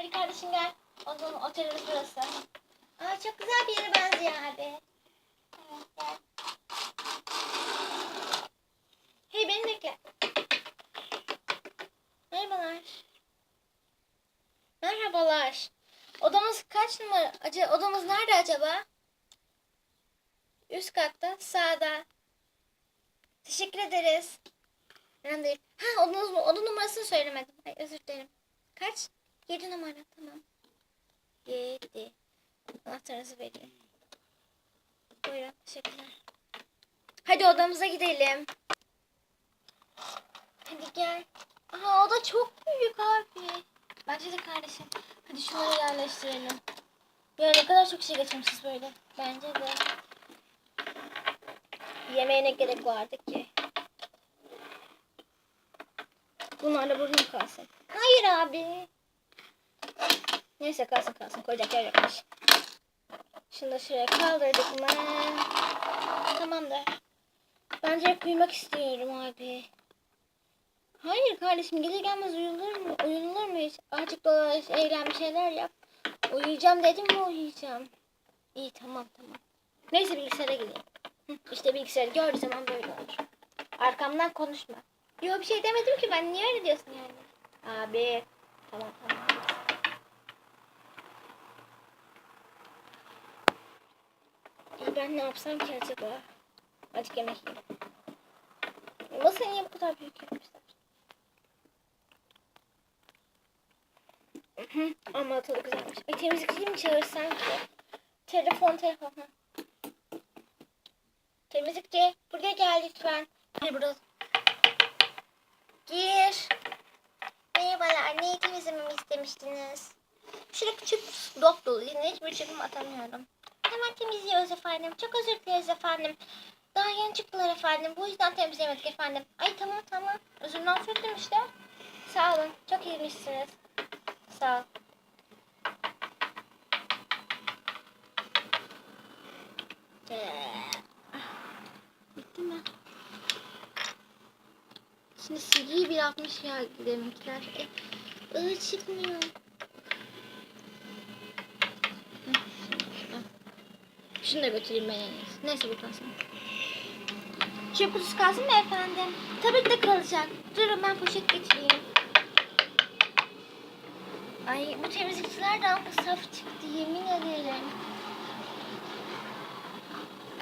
Hadi kardeşim gel. O zaman otelimiz burası. Aa çok güzel bir yere benziyor abi. Evet gel. Hey beni bekle. Merhabalar. Merhabalar. Odamız kaç numara? Acaba odamız nerede acaba? Üst katta, sağda. Teşekkür ederiz. Ben değil. Ha odanız? Oda numarasını söylemedim. Ay, özür dilerim. Kaç? Yedi numara. Tamam. Yedi. Anahtarınızı vereyim. Buyurun. Teşekkürler. Hadi odamıza gidelim. Hadi gel. Aha o da çok büyük abi. Bence de kardeşim. Hadi şunları yerleştirelim. Ya ne kadar çok şey getirmişiz böyle. Bence de. Yemeğe ne gerek vardı ki? Bunlar da burada mı kalsın? Hayır abi. Neyse kalsın kalsın. Koyacak yer yokmuş. Şunu da şuraya kaldırdık mı? Tamamdır. Bence uyumak istiyorum abi. Hayır kardeşim gelir gelmez uyulur mu? Uyunur mu hiç? Azıcık dolaş, eğlen bir şeyler yap. Uyuyacağım dedim mi uyuyacağım. İyi tamam tamam. Neyse bilgisayara gideyim. İşte bilgisayarı gördüğü zaman böyle olur. Arkamdan konuşma. Yok bir şey demedim ki ben. Niye öyle diyorsun yani? Abi. Tamam tamam. İyi ben ne yapsam ki acaba? Azıcık yemek yiyeyim. Nasıl niye bu kadar büyük yapmışlar? Ama tadı güzelmiş. E, temizlikçi mi çağırsan ki? Telefon telefon. hı. Temizlikçi buraya gel lütfen. Hayır burada. Gir. Merhabalar. Neyi temizlememi istemiştiniz? Şurada küçük dop dolu. Yine hiçbir çöpüm atamıyorum. Hemen temizliyoruz efendim. Çok özür dileriz efendim. Daha yeni çıktılar efendim. Bu yüzden temizlemedik efendim. Ay tamam tamam. Özürden affettim işte. Sağ olun. Çok iyiymişsiniz. Sağ ol. Ee, Bitti mi? Şimdi silgiyi bir atmış ya demekler. E, ıı, çıkmıyor. Hı, hı. Şunu da götüreyim ben en iyisi. Neyse bu kalsın. Çöp kutusu kalsın mı efendim? Tabii ki de kalacak. Durun ben poşet getireyim. Ay bu temizlikçiler de amma saf çıktı yemin ederim.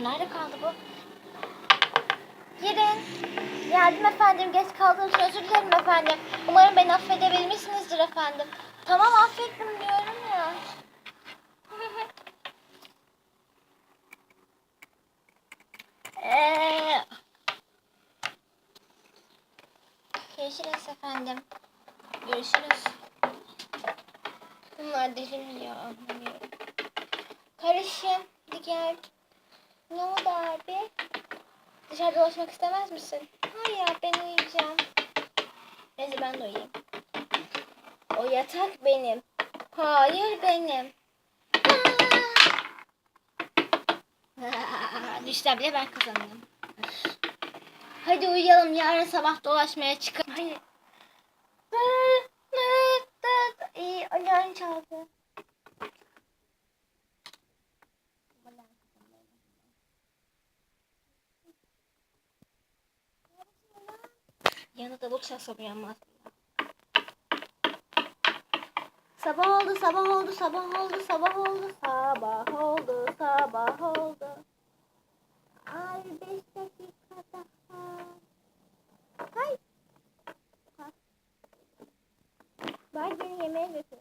Nerede kaldı bu? Girin. Geldim efendim. Geç kaldığım için özür dilerim efendim. Umarım beni affedebilmişsinizdir efendim. Tamam affettim diyorum ya. Eee... Görüşürüz efendim. Görüşürüz. Bunlar deli mi ya? Anlamıyorum. Karışım. Gel. Ne oldu abi? Dışarıda dolaşmak istemez misin? Hayır ya ben uyuyacağım. Neyse ben de uyuyayım. O yatak benim. Hayır benim. Düşsem bile ben kazanırım. Hadi uyuyalım yarın sabah dolaşmaya çıkalım. Hayır. İyi alarm çaldı. Yanında davul çalsa uyanmaz. Sabah oldu, sabah oldu, sabah oldu, sabah oldu, sabah oldu, sabah oldu. Ay beş dakika daha. Hay. Ha. Var beni yemeğe götür.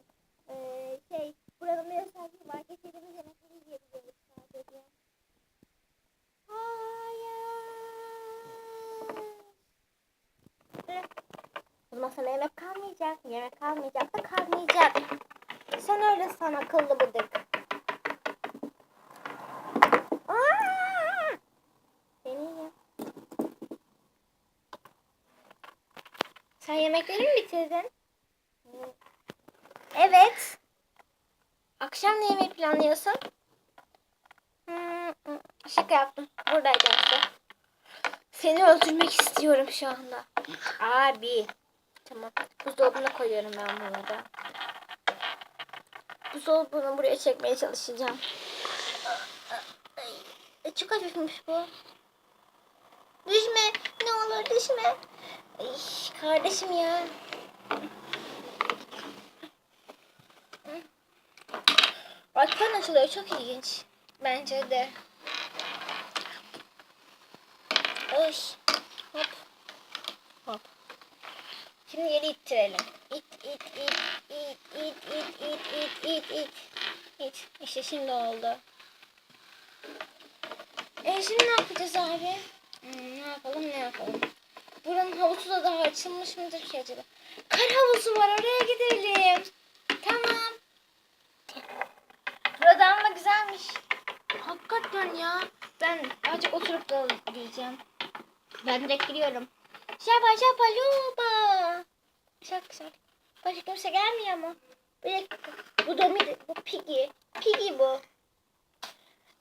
Ee, şey, buranın bir özelliği var. Getirdiğimiz yemekleri yiyebiliyoruz sadece. Hayır. O zaman yemek kalmayacak. Yemek kalmayacak da kalmayacak. Sen öyle san akıllı bıdık. Sen yemekleri mi bitirdin? Evet. Akşam ne yemeği planlıyorsun? Hmm, hmm, şaka yaptım. Buradaydı işte. Seni öldürmek istiyorum şu anda. Abi. Tamam. Buzdolabına koyuyorum ben bunları. buzdolabını buraya çekmeye çalışacağım. Ay, çok hafifmiş bu. Düşme. Ne olur düşme. Ay, kardeşim ya. Arkadan açılıyor. Çok ilginç. Bence de. Oy. Hop. Hop. Şimdi geri ittirelim. İt, it, it, it, it, it, it, it, it, it. İt. İşte şimdi oldu. E şimdi ne yapacağız abi? Hmm, ne yapalım ne yapalım? Buranın havuzu da daha açılmış mıdır ki acaba? Kar havuzu var oraya gidelim. Tamam. Burada ama güzelmiş. Hakikaten ya. Ben azıcık oturup da diyeceğim. Ben direkt giriyorum. Şapa şapa luba. Şak şak. Başka kimse gelmiyor ama. Bir dakika. Bu Domi, bu Piggy. Piggy bu.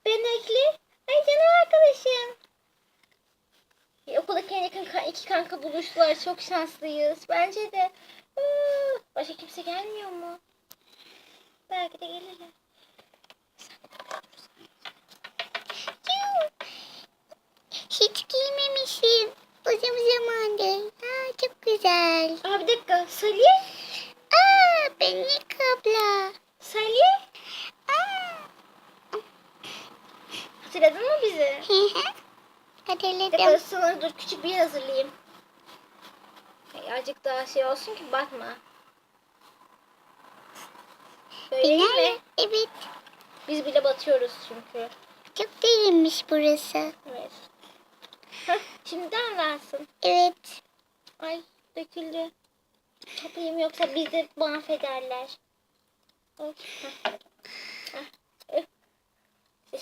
Benekli. Ay canım arkadaşım. Ya, okuldaki en yakın iki kanka buluştular. Çok şanslıyız. Bence de. Başka kimse gelmiyor mu? Belki de gelirler. Hiç giymemişim. Uzun zamandır. Aa, çok güzel. Aa bir dakika. Salih. Aa, Benik abla. Salih. Aa. Hatırladın mı bizi? Hı hı. Hatırladım. sana dur küçük bir yer hazırlayayım. Ay, Azıcık daha şey olsun ki batma. Böyle mi? Evet. Biz bile batıyoruz çünkü. Çok derinmiş burası. Evet. Heh, şimdiden versin. Evet. Ay döküldü. Toplayayım yoksa bizi mahvederler.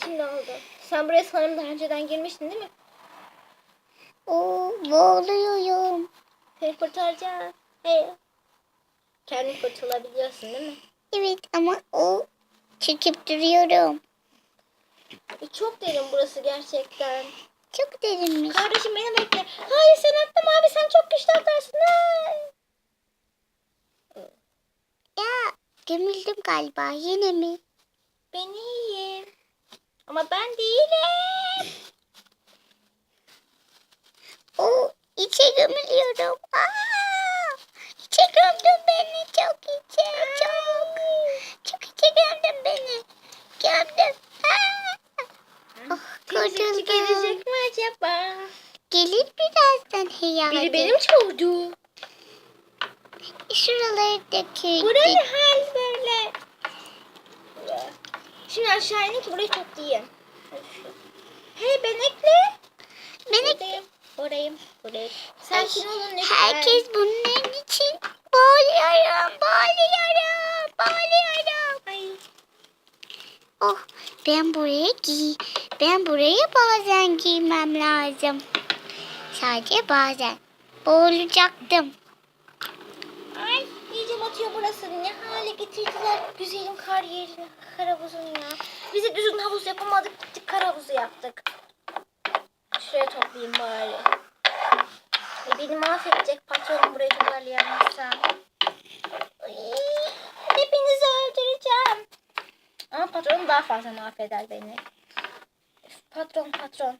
Şimdi oldu. Sen buraya sanırım daha önceden girmiştin değil mi? Oo, boğuluyorum. Seni kurtaracağız. Hey. Kendin kurtulabiliyorsun değil mi? Evet ama o çekip duruyorum. E, çok derin burası gerçekten. Çok derinmiş. Kardeşim beni bekle. Hayır sen atlama abi sen çok güçlü atlarsın. Ay. Ya gömüldüm galiba. Yine mi? Ben iyiyim. Ama ben değilim. O içe gömülüyorum. Aa! İçe gömdün beni çok içe çok. Çok içe gömdün beni. Gömdüm. Aa! Oh, kurtuldum. gelecek mi acaba? Gelir birazdan heyali. Biri benim çocuğum. Şuraları döküldü. Burayı hal böyle. Şimdi aşağı inin ki burayı toplayayım. Hey benekli. Beni Buradayım. Buradayım. Buradayım. Sakin olun lütfen. Herkes bunun için boğuluyorum, boğuluyorum, boğuluyorum. Ay. Oh, ben buraya giy, ben buraya bazen giymem lazım. Sadece bazen. Boğulacaktım. Batıyor burası. Ne hale getirdiler güzelim kar yerini, kar havuzunu ya. Bize düzgün havuz yapamadık, gittik kar havuzu yaptık. Şuraya toplayayım bari. E, beni mahvedecek patronum burayı toparlayamazsam. Ay, Hepinizi öldüreceğim. Ama patronum daha fazla mahveder beni. Patron patron.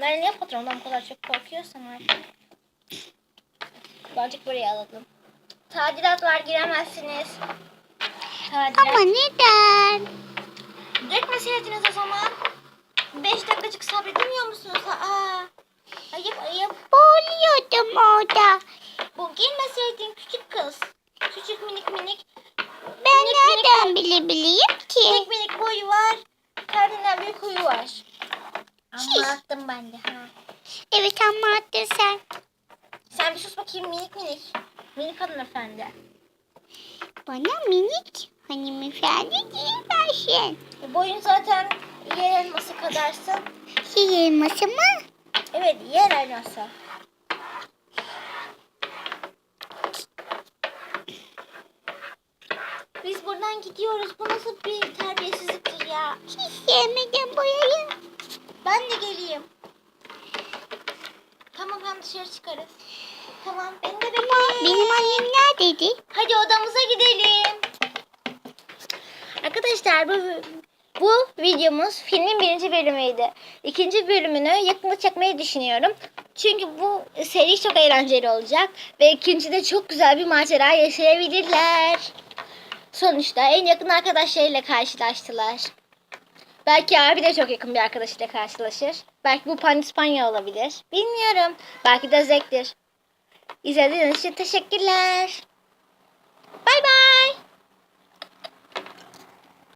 Ben niye patrondan bu kadar çok korkuyorsam artık. Birazcık buraya alalım. Tadilat var giremezsiniz. Tadilat. Ama neden? Dökmeseydiniz o zaman. Beş dakikacık sabredemiyor musunuz? Aa, ayıp ayıp. Boğuluyordum orada. Bu girmeseydin küçük kız. Küçük minik minik. Ben Minik nereden bilebileyim Minik ki? minik boyu var. Kendinden büyük huyu var. Anlattım ben de. Ha. Evet anlattın sen. Sen bir sus bakayım minik minik. Minik hanımefendi. Bana minik hanımefendi diyemezsin. E, boyun zaten yer elması kadarsın. Şey elması mı? Evet yer elması. Biz buradan gidiyoruz. Bu nasıl bir terbiyesizliktir ya? Hiç sevmedim boyayı. Ben de geleyim. Hem dışarı çıkarız. Tamam beni de bekleyin. Benim annem neredeydi? Hadi odamıza gidelim. Arkadaşlar bu bu videomuz filmin birinci bölümüydü. İkinci bölümünü yakında çekmeyi düşünüyorum. Çünkü bu seri çok eğlenceli olacak. Ve ikincide çok güzel bir macera yaşayabilirler. Sonuçta en yakın arkadaşlarıyla karşılaştılar. Belki abi de çok yakın bir arkadaşıyla karşılaşır. Belki bu Panispanya olabilir. Bilmiyorum. Belki de zevktir. İzlediğiniz için teşekkürler. Bay bay.